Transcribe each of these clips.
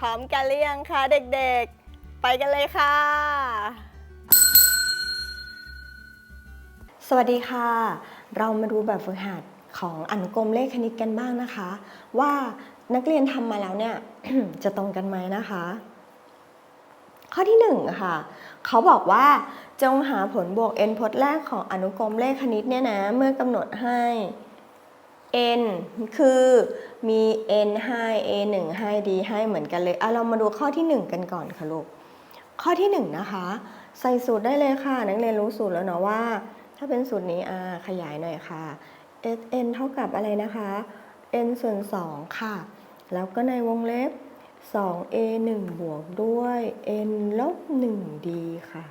พร้อมกันหรือยังคะเด็กๆ ไปกันเลยค่ะ สวัสดีค่ะ เรามาดูแบบฝึกหัดของอนุกรมเลขคณิตกันบ้างนะคะ ว่านักเรียนทำมาแล้วเนี่ย จะตรงกันไหมนะคะ ข้อที่1ค่ะเขาบอกว่าจงหาผลบวก n พจน์แรกของอนุกรมเลขคณิตเนี่ยนะเมื่อกำหนดให้ n คือมี n ให้ a 1ให้ d ให้เหมือนกันเลยอะเรามาดูข้อที่ 1 กันก่อนค่ะลูก ข้อที่ 1 นะคะ ใส่สูตรได้เลยค่ะ นักเรียนรู้สูตรแล้วเนาะว่า ถ้าเป็นสูตรนี้อ่าขยายหน่อยค่ะ s n เท่ากับอะไรนะคะ n ส่วน 2 ค่ะ แล้วก็ในวงเล็บ 2a 1บวกด้วย n ลบ 1d ค่ะ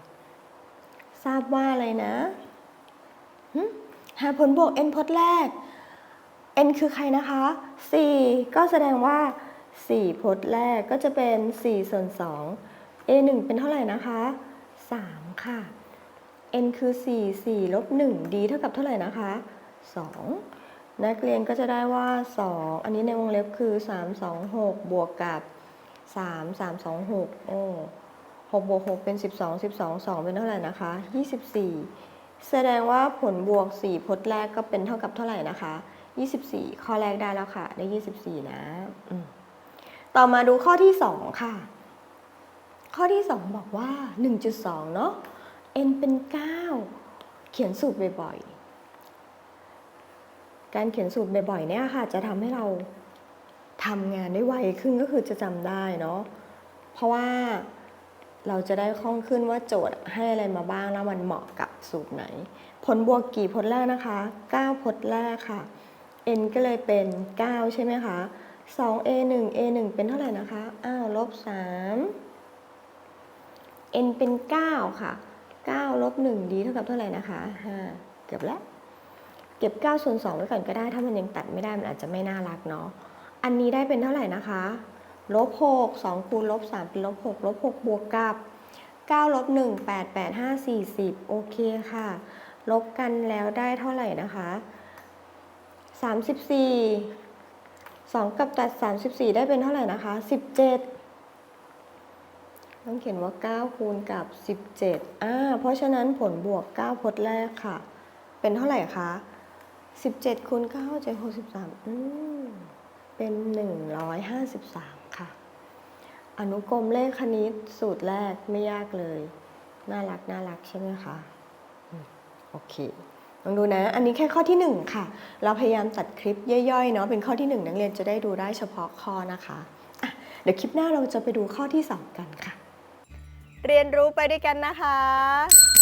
ทราบว่าอะไรนะหาผลบวก n พจน์แรก n คือใครนะคะ 4 ก็แสดงว่า 4 พจน์แรกก็จะเป็น 4 ส่วน 2 a 1 เป็นเท่าไหร่นะคะ 3 ค่ะ n คือ 4 4ลบ1 d เท่ากับเท่าไหร่นะคะ 2 นักเรียนก็จะได้ว่า 2 อันนี้ในวงเล็บคือ 3 2 6 บวกกับ 3 3 2 6 โอ้6บวก6เป็น 12 12 2 เป็นเท่าไหร่นะคะ 24 แสดงว่าผลบวก 4 พจน์แรกก็เป็นเท่ากับเท่าไหร่นะคะ 24 ข้อแรกได้แล้วค่ะ ได้ 24 นะต่อมาดูข้อที่ 2 ค่ะ ข้อที่ 2 บอกว่า 1.2 เนาะ n เป็น 9 เขียนสูตรบ่อยๆ การเขียนสูตรบ่อยๆ เนี่ยค่ะ จะทำให้เราทำงานได้ไวขึ้นก็คือจะจำได้เนาะ เพราะว่าเราจะได้คล่องขึ้นว่าโจทย์ให้อะไรมาบ้างแล้วมันเหมาะกับสูตรไหน ผลบวกกี่พจน์แรกนะคะ9พจน์แรกค่ะ n ก็เลยเป็น 9 ใช่ไหมคะ 2a 1 a 1เป็นเท่าไหร่นะคะ อ้าว ลบ 3 n เป็น 9 ค่ะ 9 ลบ 1 d เท่ากับเท่าไหร่นะคะ5เกือบแล้ว เก็บ9ส่วน2ไว้ก่อนก็ได้ ถ้ามันยังตัดไม่ได้ มันอาจจะไม่น่ารักเนาะ อันนี้ได้เป็นเท่าไหร่นะคะ ลบ 6 2คูณลบ 3 เป็นลบ 6 ลบ 6 บวกกับ9ลบ1 8 8 5 40 โอเคค่ะ ลบกันแล้วได้เท่าไหร่นะคะ 34 2 กับตัด 34 ได้เป็นเท่าไหร่นะคะ 17 ต้องเขียนว่า 9 คูณกับ 17อ่าเพราะฉะนั้นผลบวก 9 พจน์แรกค่ะ เป็นเท่าไหร่คะ 17 คูณ9จะ63 อืม เป็น 153 ค่ะ อนุกรมเลขคณิตสูตรแรกไม่ยากเลย น่ารักน่ารักใช่ไหมคะ โอเค ลองดูนะ อันนี้แค่ข้อที่ 1 ค่ะ เราพยายามตัดคลิปย่อยๆเนาะเป็นข้อที่ 1 นักเรียนจะได้ดูได้เฉพาะข้อนะคะะเดี๋ยวคลิปหน้าเราจะไปดูข้อที่ 2 กันค่ะ เรียนรู้ไปด้วยกันนะคะ